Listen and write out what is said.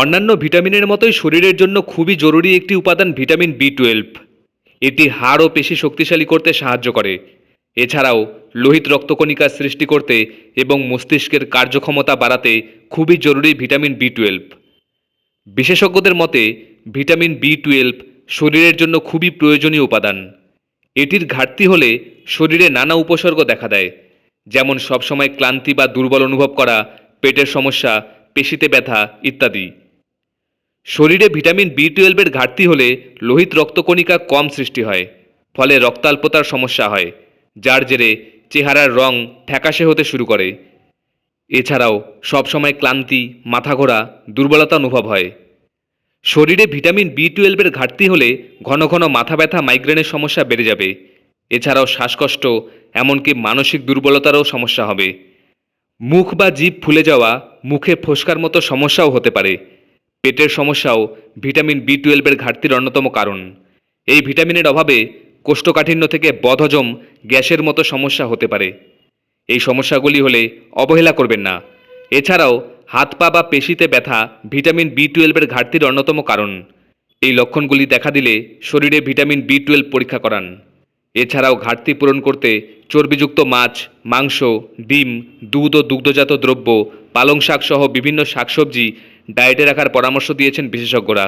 অন্যান্য ভিটামিনের মতোই শরীরের জন্য খুবই জরুরি একটি উপাদান ভিটামিন বি টুয়েলভ। এটি হাড় ও পেশি শক্তিশালী করতে সাহায্য করে। এছাড়াও লোহিত রক্তকণিকা সৃষ্টি করতে এবং মস্তিষ্কের কার্যক্ষমতা বাড়াতে খুবই জরুরি ভিটামিন বি টুয়েলভ। বিশেষজ্ঞদের মতে, ভিটামিন বি টুয়েলভ শরীরের জন্য খুবই প্রয়োজনীয় উপাদান। এটির ঘাটতি হলে শরীরে নানা উপসর্গ দেখা দেয়, যেমন সবসময় ক্লান্তি বা দুর্বল অনুভব করা, পেটের সমস্যা, পেশিতে ব্যথা ইত্যাদি। শরীরে ভিটামিন বি টুয়েলভের ঘাটতি হলে লোহিত রক্তকণিকা কম সৃষ্টি হয়, ফলে রক্তাল্পতার সমস্যা হয়, যার জেরে চেহারার রং ফ্যাকাশে হতে শুরু করে। এছাড়াও সবসময় ক্লান্তি মাথা ঘোরা দুর্বলতা অনুভব হয়। শরীরে ভিটামিন বি টুয়েলভের ঘাটতি হলে ঘন ঘন মাথা ব্যথা, মাইগ্রেনের সমস্যা বেড়ে যাবে। এছাড়াও শ্বাসকষ্ট, এমনকি মানসিক দুর্বলতারও সমস্যা হবে। মুখ বা জীব ফুলে যাওয়া, মুখে ফোসকার মতো সমস্যাও হতে পারে। পেটের সমস্যাও ভিটামিন বি টুয়েলভের ঘাটতির অন্যতম কারণ। এই ভিটামিনের অভাবে কোষ্ঠকাঠিন্য থেকে বদহজম গ্যাসের মতো সমস্যা হতে পারে। এই সমস্যাগুলি হলে অবহেলা করবেন না। এছাড়াও হাত পা বা পেশিতে ব্যথা ভিটামিন বি টুয়েলভের ঘাটতির অন্যতম কারণ। এই লক্ষণগুলি দেখা দিলে শরীরে ভিটামিন বি টুয়েলভ পরীক্ষা করান। এছাড়াও ঘাটতি পূরণ করতে চর্বিযুক্ত মাছ, মাংস, ডিম, দুধ ও দুগ্ধজাত দ্রব্য পালং শাক সহ বিভিন্ন শাকসবজি ডায়েটে রাখার পরামর্শ দিয়েছেন বিশেষজ্ঞরা।